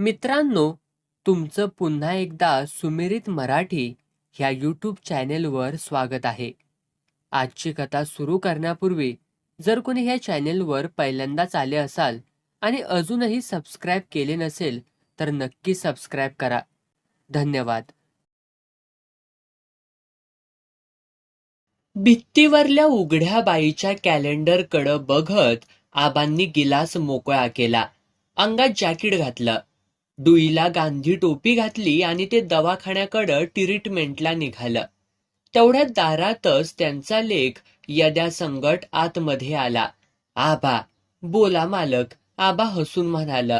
मित्रांनो तुमचं पुन्हा एकदा सुमिरित मराठी ह्या यूट्यूब चॅनेलवर स्वागत आहे. आजची कथा सुरू करण्यापूर्वी जर कोणी ह्या चॅनेलवर पहिल्यांदाच आले असाल आणि अजूनही सबस्क्राईब केले नसेल तर नक्की सबस्क्राईब करा. धन्यवाद. भित्तीवरल्या उघड्या बाईच्या कॅलेंडरकडं बघत आबांनी गिलास मोकळा केला. अंगात जॅकेट घातलं. डुईला गांधी टोपी घातली आणि ते दवाखान्याकडं ट्रीटमेंटला निघालं. तेवढ्या दारातच त्यांचा लेख यद्या संगट आतमध्ये आला. आबा बोला मालक. आबा हसून म्हणाल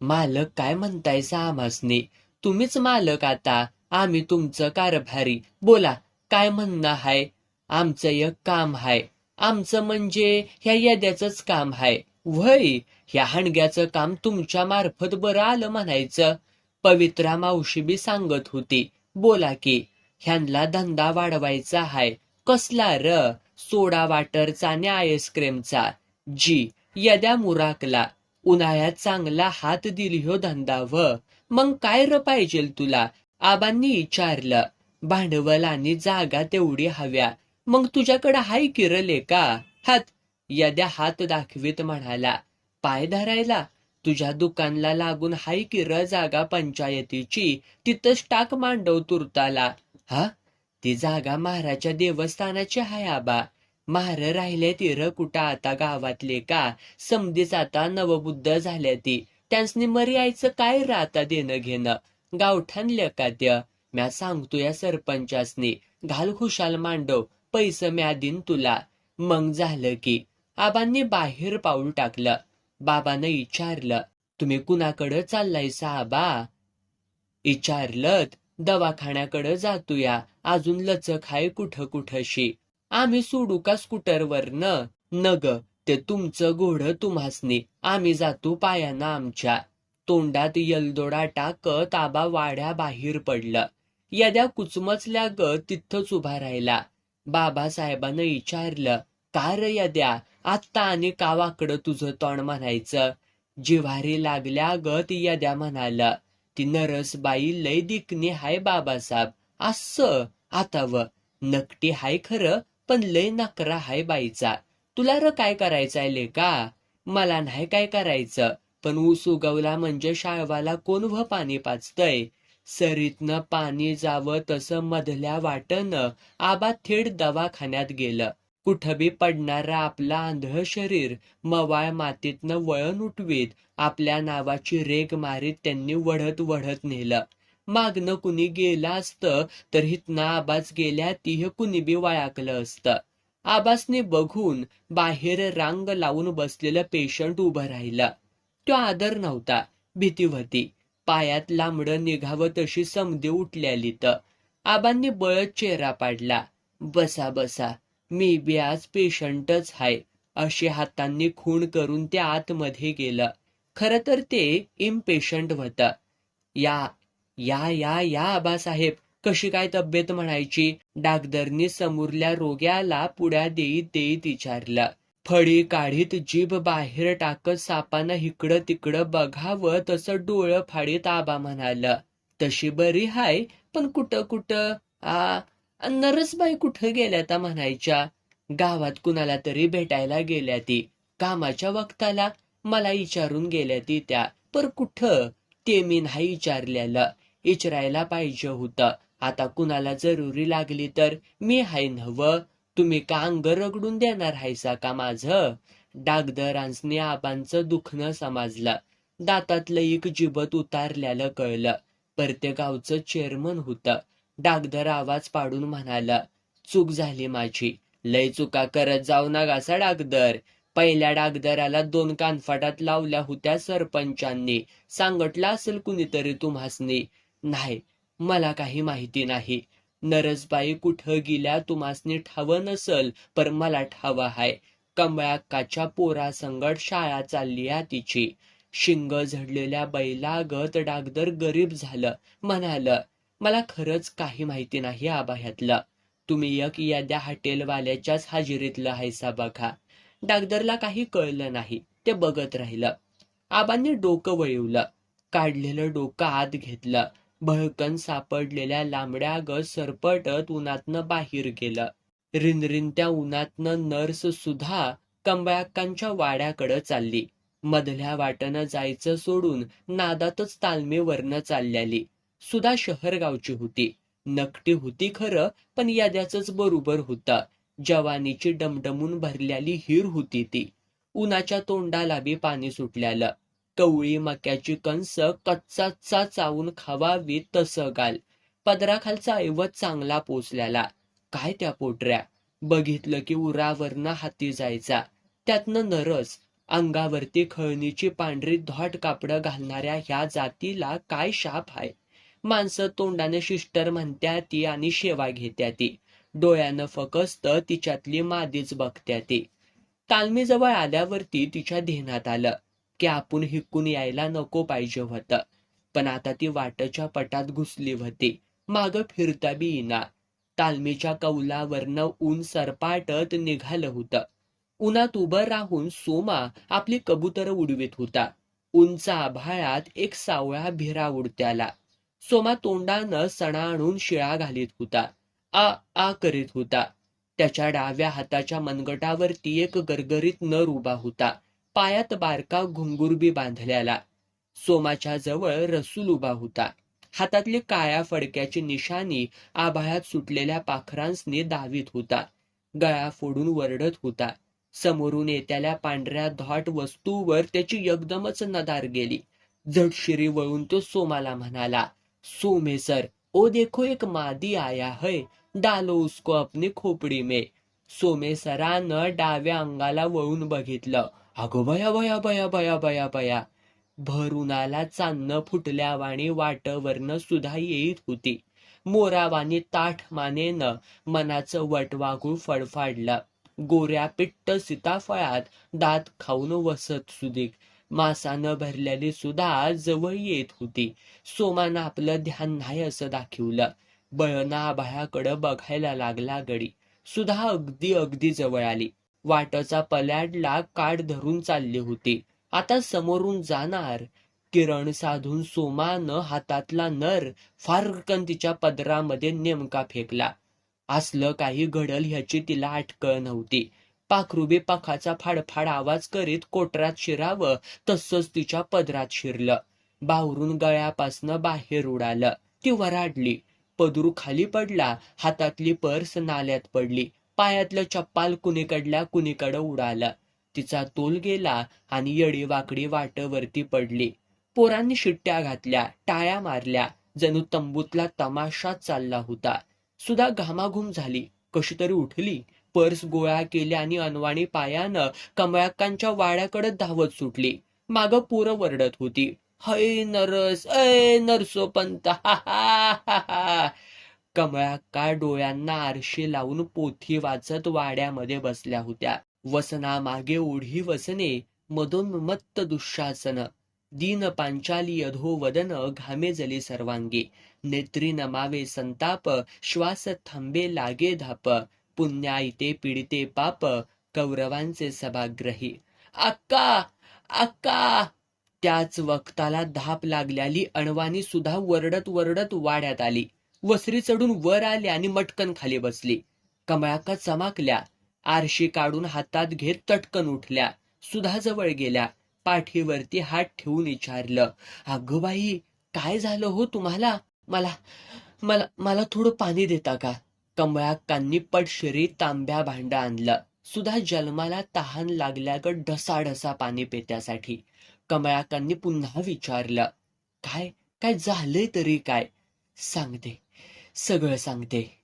मालक काय म्हणतायसा आम्हासनी तुम्हीच मालक आता. आम्ही तुमचं कारभारी. बोला काय म्हणणं हाय? आमचं एक काम हाय. आमचं म्हणजे ह्या यद्याचंच काम हाय. व्हय ह्या हणग्याचं काम तुमच्या मार्फत बरं आलं म्हणायचं. पवित्रा मावशी बी सांगत होती बोला की ह्यांना धंदा वाढवायचा हाय. कसला र सोडा वाटरचा आणि आईस्क्रीमचा जी यद्या मुराकला. उन्हाळ्यात चांगला हात दिली हो धंदा व. मग काय र पाहिजे तुला? आबांनी विचारलं. भांडवल आणि जागा तेवढी हव्या. मग तुझ्याकडे हाय किरले का? हात यद्या हात दाखवीत म्हणाला पाय धरायला. तुझ्या दुकानला लागून हाय किर जागा पंचायतीची तिथंच टाक मांडव तुरताला. हा? ती जागा महाराच्या देवस्थानाची हाय आबा. महार राहिले तीर कुठं आता गावातले का? समधीच आता नवबुद्ध झाल्या ती. त्यांसनी मर्यायचं काय र आता देणं घेणं? गावठाण त्या म्या सांगतो या सरपंचासनी. घाल खुशाल मांडव. पैसे म्या दिन तुला. मग झालं की आबांनी बाहेर पाऊल टाकलं. बाबानं विचारलं तुम्ही कुणाकडं चाललायसा आबा विचारलं दवाखान्याकडं जातोया. अजून लचक हाय कुठं कुठशी. आम्ही सोडू का स्कूटरवरनं? न नग ते तुमचं घोडं तुम्हासनी. आम्ही जातो पायानं आमच्या. तोंडात यलदोडा टाकत आबा वाड्या बाहेर पडलं. यद्या कुचमचल्या ग तिथंच उभा राहिला. बाबासाहेबानं विचारलं का र यद्या आत्ता आणि कावाकडं तुझं तोंड म्हणायचं. जिव्हारी लागल्या ग ती यद्या म्हणाल ती नरसबाई लय दिकणी हाय बाबासाहेब असं आता व नकटी हाय खरं पण लय नकरा हाय बाईचा तुला र काय करायचंय का मला नाही काय करायचं पण ऊस उगवला म्हणजे शाळवाला कोण व पाणी पाचतय सरीतनं पाणी जावं तसं मधल्या वाटनं आबा थेट दवाखान्यात गेलं. कुठबी पडणारा पडणारं आपलं आंधळ शरीर मवाळ मातीतनं वळण उठवीत आपल्या नावाची रेग मारीत त्यांनी वढत वढत नेलं. मागनं कुणी गेलं असतं तर हितनं आबाज गेल्या तीह कुणी बी वळाकलं असतं. आबासने बघून बाहेर रांग लावून बसलेलं पेशंट उभं राहिलं. तो आदर नव्हता भीती होती. पायात लांबडं निघावं तशी समधी उठल्याली तर आबांनी बळत चेहरा पाडला. बसा बसा. मी बी आज पेशंटच हाय अशी हातांनी खूण करून ते आतमध्ये गेलं. खरं तर ते इम्पेशंट होतं. या या या या आबासाहेब कशी काय तब्येत म्हणायची? डागदरनी समोरल्या रोग्याला पुढ्या देईत देईत विचारलं. फळी काढीत जीभ बाहेर टाकत सापानं इकडं तिकडं बघावं तसं डोळं फाडीत आबा म्हणाला तशी बरी हाय पण कुठं कुठं? आ नरसबाई कुठं गेल्या त्या म्हणायच्या गावात कुणाला तरी भेटायला गेल्या ती कामाच्या वक्ताला मला विचारून गेल्या ती त्या पर कुठं? ते मी नाही विचारलेलं विचारायला पाहिजे होतं आता कुणाला जरुरी लागली तर मी हाय नव तुम्ही का अंग रगडून देणार हायसा का माझं? डागदरांसने आबांचं दुखणं समजलं. दातातलं एक जिबत उतारल्याल कळलं. परते गावचं चेअरमन होतं. डागदर आवाज पाडून म्हणाला चूक झाली माझी. लय चुका करत जाऊ नका डागदर. पहिल्या डागदराला दोन कानफाटात लावल्या होत्या सरपंचांनी. सांगटलं असेल कुणीतरी तुम्हासनी. नाही मला काही माहिती नाही. नरसबाई कुठं गेल्या तुम्हासनी ठाव नसल पर मला ठाव हाय. कमळाक्काच्या पोरासंगट शाळा चालली तिची. शिंग झडलेल्या बैला गत डागदर गरीब झालं. म्हणाल मला खरंच काही माहिती नाही आबा ह्यातलं. तुम्ही एक याद्या हॉटेलवाल्याच्याच हाजिरीतलं हायसा बघा. डागदरला काही कळलं नाही ते बघत राहिलं. आबांनी डोकं वळवलं. काढलेलं डोकं आत घेतलं. भळकन सापडलेल्या लांबड्या सरपटत उन्हातनं बाहेर गेलं. रिनरिनत्या उन्हातनं नर्स सुद्धा कंबळाक्कांच्या वाड्याकडं चालली. मधल्या वाटनं जायचं सोडून नादातच तालमीवरनं चालल्याली सुधा शहरगावची होती. नकटी होती खरं पण याद्याच बरोबर होतं. जवानीची डमडमून भरलेली हिर होती ती. उन्हाच्या तोंडाला बी पाणी सुटल्याला कवळी मक्याची कंस कच्चाचा चावून खावावी तसं गाल पदराखालचा ऐवत चांगला पोचल्याला. काय त्या पोटऱ्या? बघितलं की उरावरनं हाती जायचा. त्यातनं नरस अंगावरती खळणीची पांढरी धॉट कापडं घालणाऱ्या ह्या जातीला काय शाप आहे माणसं तोंडाने शिस्टर म्हणत्या ती आणि शेवा घेत्या ती. डोळ्यानं फकस्त तिच्यातली मादीच बघत्या ती. तालमीजवळ आल्यावरती तिच्या ध्येनात आलं. की आपण हिकून यायला नको पाहिजे होतं. पण आता ती वाटच्या पटात घुसली होती. माग फिरता बी येईना. तालमीच्या कौलावरनं ऊन सरपाटत निघालं होतं. उन्हात उभं राहून सोमा आपली कबुतर उडवीत होता. उंच आभाळात एक सावळा भिरा उडत्याला. सोमा तोंडानं सणा आणून शिळा घालीत होता. आ आ करीत होता. त्याच्या डाव्या हाताच्या मनगटावरती एक गरगरीत नर उभा होता. पायात बारका घुंगुरबी बांधल्याला. सोमाच्या जवळ रसूल उभा होता. हातातली काळ्या फडक्याची निशाणी आभाळात सुटलेल्या पाखरांसनी दावीत होता. गळा फोडून वरडत होता. समोरून येत्याल्या पांढऱ्या धॉट वस्तूवर त्याची एकदमच नदार गेली. झटशिरी वळून तो सोमाला म्हणाला सोमे सर ओ देखो एक मादी आया है डालो उसको अपनी खोपडी में. सोमेसरानं डाव्या अंगाला वळून बघितलं. अगो बया बया बया बया बया बया. भरुणाला चांदणं फुटल्यावाणी वाटवरनं सुद्धा येत होती. मोरावानी ताठ मानेनं मनाचं वटवागूळ फडफाडलं. गोऱ्या पिट्ट सीताफळात दात खाऊन वसत सुदीक. मासानं भरलेली सुद्धा जवळ येत होती. सोमानं आपलं ध्यान नाही असं दाखवलं. बळना आभाळाकडं बघायला लागला गडी. सुद्धा अगदी अगदी जवळ आली. वाटचा पल्याडला काठ धरून चालली होती. आता समोरून जाणार. किरण साधून सोमानं हातातला नर फारकन तिच्या पदरामध्ये नेमका फेकला. असलं काही घडल ह्याची तिला अटकळ नव्हती. पाखरुबे पाखाचा फाडफाड आवाज करीत कोटरात शिरावं तसंच तिच्या पदरात शिरलं. बावरून गळ्यापासनं बाहेर उडालं. ती वराडली. पदरू खाली पडला. हातातली पर्स नाल्यात पडली. पायातलं चप्पाल कुणीकडल्या कुणीकडं उडाला तिचा तोल गेला आणि येडी वाकडी वाटवरती पडली पोरांनी शिट्ट्या घातल्या टाळ्या मारल्या जणू तंबूतला तमाशा चालला होता सुद्धा घामाघूम झाली कशी तरी उठली पर्स गोळा केल्या आणि अनवाणी पायानं कमळाकांच्या वाड्याकडे धावत सुटली माग पोरं वरडत होती हय नरस अय नरसोपंत हा हा हा हा कमळाक्का डोळ्यांना आरशी लावून पोथी वाचत वाड्यामध्ये बसल्या होत्या. वसना मागे ओढी वसने मदोन्मत्त दुःशासन. दीन पांचाली अधो वदन घामे जली सर्वांगी. नेत्री नमावे संताप श्वास थांबे लागे धाप. पुण्याईते पीडिते पाप कौरवांचे सभाग्रही. अक्का अक्का! त्याच वक्ताला धाप लागल्याली अणवानी सुद्धा वरडत वरडत वाड्यात आली. वसरी चढून वर आली आणि मटकन खाली बसली. कमळाका चमाकल्या आरशी काढून हातात घेत तटकन उठल्या. सुधा जवळ गेल्या पाठीवरती हात ठेवून विचारलं अगं बाई काय झालं हो तुम्हाला? मला मला मला थोडं पाणी देता का? कमळाकांनी पटशिरी तांब्या भांड आणलं. सुधा जन्माला तहान लागल्यागत ढसाढसा पाणी पेत्यासाठी. कमळाकांनी पुन्हा विचारलं काय काय झालंय तरी काय? सांगते सगळं सांगते.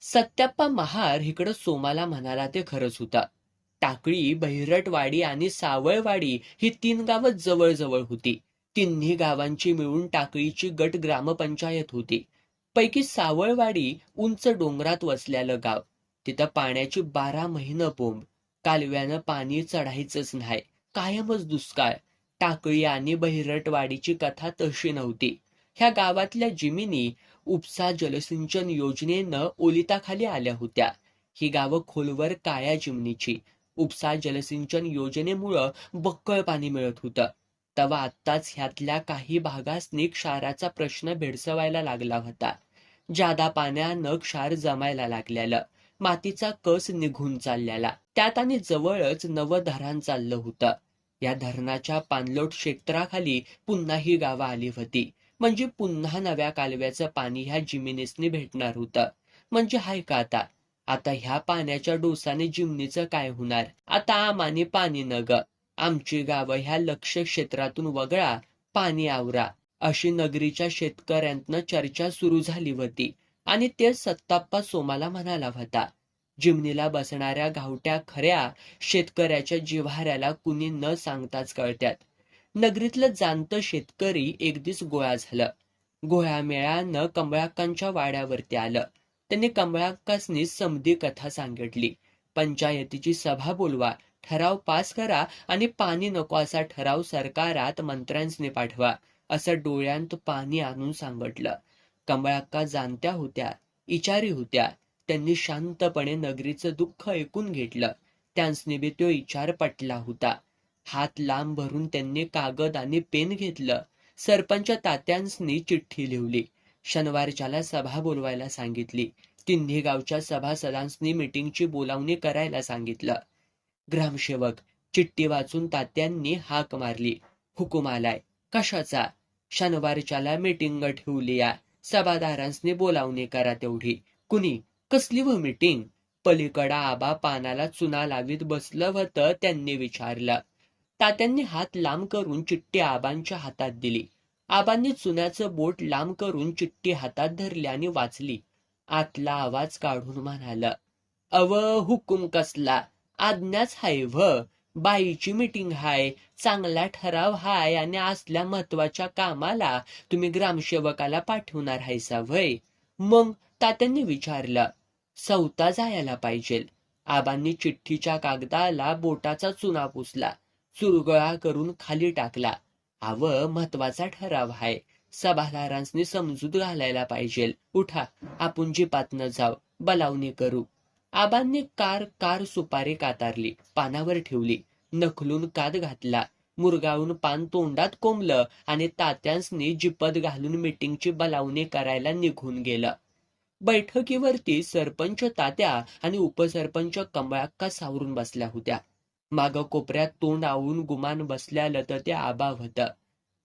सत्याप्पा महार इकडं सोमाला म्हणाला ते खरंच होता. टाकळी बहिरटवाडी आणि सावळवाडी ही तीन गावं जवळ होती. तिन्ही गावांची मिळून टाकळीची गट ग्रामपंचायत होती. पैकी सावळवाडी उंच डोंगरात वसल्यालं गाव. तिथं पाण्याची बारा महिनं बोंब. कालव्यानं पाणी चढायचंच नाही. कायमच दुष्काळ. टाकळी आणि बहिरटवाडीची कथा तशी नव्हती. ह्या गावातल्या जिमिनी उपसा जलसिंचन योजनेनं ओलिताखाली आल्या होत्या. ही गावं खोलवर काळ्या जिमनीची उपसा जलसिंचन योजनेमुळं बक्कळ पाणी मिळत होतं. तवा आत्ताच ह्यातल्या काही भागासनी क्षाराचा प्रश्न भेडसवायला लागला होता. जादा पाण्यानं क्षार जमायला लागलेलं. मातीचा कस निघून चाललेला. त्यात आणि जवळच नवं धरण चाललं होतं. या धरणाच्या पाणलोट क्षेत्राखाली पुन्हा ही गावं आली होती. म्हणजे पुन्हा नव्या कालव्याचं पाणी ह्या जिमिनीसनी भेटणार होतं. म्हणजे हाय का आता? आता ह्या पाण्याच्या डोसाने जिमनीचं काय होणार? आता आमाने पाणी न ग. आमची गावं ह्या लक्ष क्षेत्रातून वगळा पाणी आवरा. अशी नगरीच्या शेतकऱ्यांतनं चर्चा सुरू झाली होती. आणि ते सत्ताप्पा सोमाला म्हणाला होता जिमनीला बसणाऱ्या गावट्या खऱ्या शेतकऱ्याच्या जिव्हाऱ्याला कुणी न सांगताच कळत्यात. नगरीतलं जाणतं शेतकरी एक दिस गोळा झालं. गोळ्या मेळ्यानं कमळाकांच्या वाड्यावरती आलं. त्यांनी कमळाकासनी समधी कथा सांगितली. पंचायतीची सभा बोलवा ठराव पास करा आणि पाणी नको असा ठराव सरकारात मंत्र्यांसनी पाठवा असं डोळ्यांत पाणी आणून सांगितलं. कमळाक्का जाणत्या होत्या इचारी होत्या. त्यांनी शांतपणे नगरीचं दुःख ऐकून घेतलं. त्यांसनी बी तो विचार पटला होता. हात लांब भरून त्यांनी कागद आणि पेन घेतलं. सरपंच तात्यांसनी चिठ्ठी लिवली शनिवारच्याला सभा बोलवायला सांगितली. तिन्ही गावच्या सभासदांसनी मिटिंगची बोलावणी करायला सांगितलं. ग्रामसेवक चिठ्ठी वाचून तात्यांनी हाक मारली. हुकूम आलाय. कशाचा? शनिवारच्याला मिटिंग ठेवली या. सभादारांसनी बोलावणी करा तेवढी. कुणी? कसली व मिटिंग? पलीकडा आबा पानाला चुना लावीत बसलं होतं त्यांनी विचारलं. तात्यांनी हात लांब करून चिठ्ठी आबांच्या हातात दिली. आबांनी चुन्याचं बोट लांब करून चिठ्ठी हातात धरली आणि वाचली. आतला आवाज काढून म्हणाल अव हुकुम कसला? आज्ञाच हाय व बाईची मीटिंग हाय चांगला ठराव हाय आणि असल्या महत्त्वाच्या कामाला तुम्ही ग्रामसेवकाला पाठवणार हायसा वय मग तात्यांनी विचारलं सवता जायला पाहिजे आबांनी चिठ्ठीच्या कागदाला बोटाचा चुना पुसला. चुरगळा करून खाली टाकला. आव महत्त्वाचा ठराव हाय सभादारांसनी समजूत घालायला पाहिजे. उठा आपण जिपातनं जाव. बलावणी करू. आबांनी कार कार सुपारी कातारली. पानावर ठेवली. नखलून कात घातला. मुरगाळून पान तोंडात कोंबलं आणि तात्यांसनी जिपत घालून मिटिंगची बलावणी करायला निघून गेलं. बैठकीवरती सरपंच तात्या आणि उपसरपंच कमळाक्का सावरून बसल्या होत्या. माग कोपऱ्यात तोंड आवळून गुमान बसल्यालं तर ते आबा होत.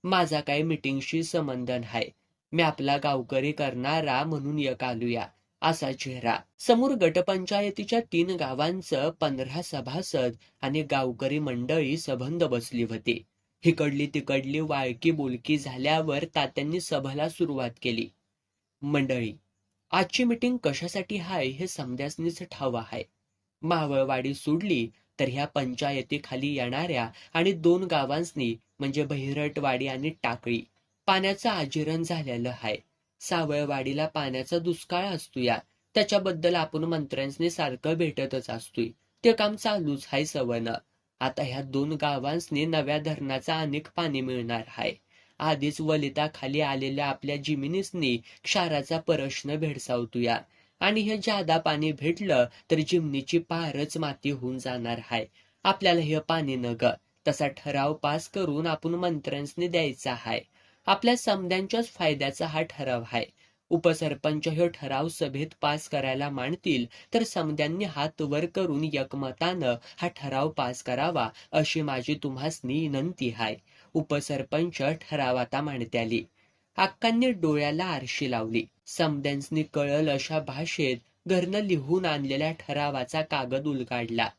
माझा काही मिटिंगशी संबंध नाही. मी आपला गावकरी करणारा म्हणून एक आलूया. असा चेहरा. समोर गटपंचायतीच्या तीन गावांचं पंधरा सभासद आणि गावकरी मंडळी सबंध बसली होती. हिकडली तिकडली वाळकी बोलकी झाल्यावर तात्यांनी सभेला सुरुवात केली. मंडळी आजची मिटिंग कशासाठी हाय हे समजासनीच ठाव आहे. मावळवाडी सोडली तर ह्या पंचायतीखाली येणाऱ्या आणि दोन गावांसनी म्हणजे बहिरटवाडी आणि टाकळी पाण्याचं आजीरण झालेलं आहे सावळवाडीला पाण्याचा दुष्काळ असतोया. त्याच्याबद्दल आपण मंत्र्यांसनी सारखं भेटतच असतोय. ते काम चालूच आहे सवन आता ह्या दोन गावांसनी नव्या धरणाचा अनेक पाणी मिळणार आहे आधीच वलिता खाली आलेल्या आपल्या जिमिनीसनी क्षाराचा प्रश्न भेडसावतोया. आणि हे जादा पाणी भेटलं तर जिमनीची पारच माती होऊन जाणार आहे आपल्याला हे पाणी न ग. तसा ठराव पास करून आपण मंत्र्यांसनी द्यायचा आहे आपल्या समद्यांच्याच फायद्याचा हा ठराव आहे उपसरपंच हे ठराव सभेत पास करायला मांडतील तर समद्यांनी हात वर करून एकमतानं हा ठराव पास करावा अशी माझी तुम्हासनी विनंती आहे उपसरपंच ठराव आता मांडत्याली. अक्कांनी डोळ्याला आरशी लावली. समद्यांसनी कळल अशा भाषेत घरनं लिहून आणलेल्या ठरावाचा कागद उलगाडला.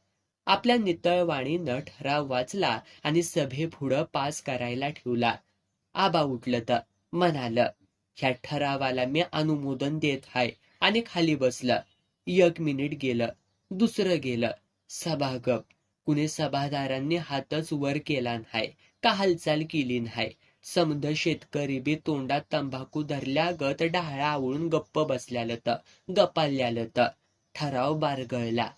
आपल्या नितळवाणीनं ठराव वाचला आणि सभेपुढं पास करायला ठेवला. आबा उठलं तर म्हणाल ह्या ठरावाला मी अनुमोदन देत हाय. आणि खाली बसलं. एक मिनिट गेलं दुसरं गेलं. सभागप कुणी सभादारांनी हातच वर केला नाही का हालचाल केली नाही? समद शेतकरी बी तोंडात तंबाखू धरल्यागत डाळा आवळून गप्प बसल्यालत गपाल्यालत ठराव बारगळला.